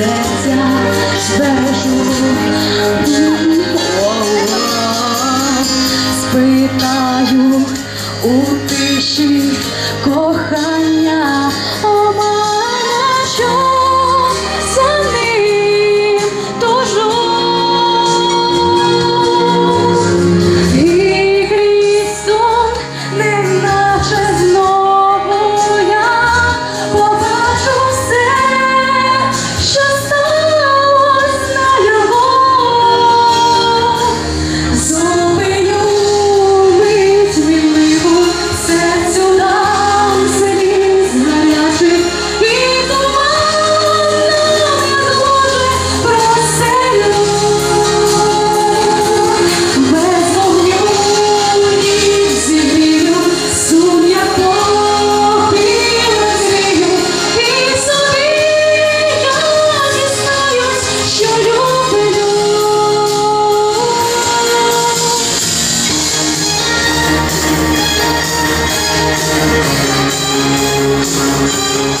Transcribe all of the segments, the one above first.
серця збережу. Спитаю у тиші кохання,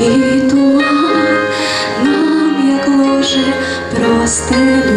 і туман нам як ложе прости.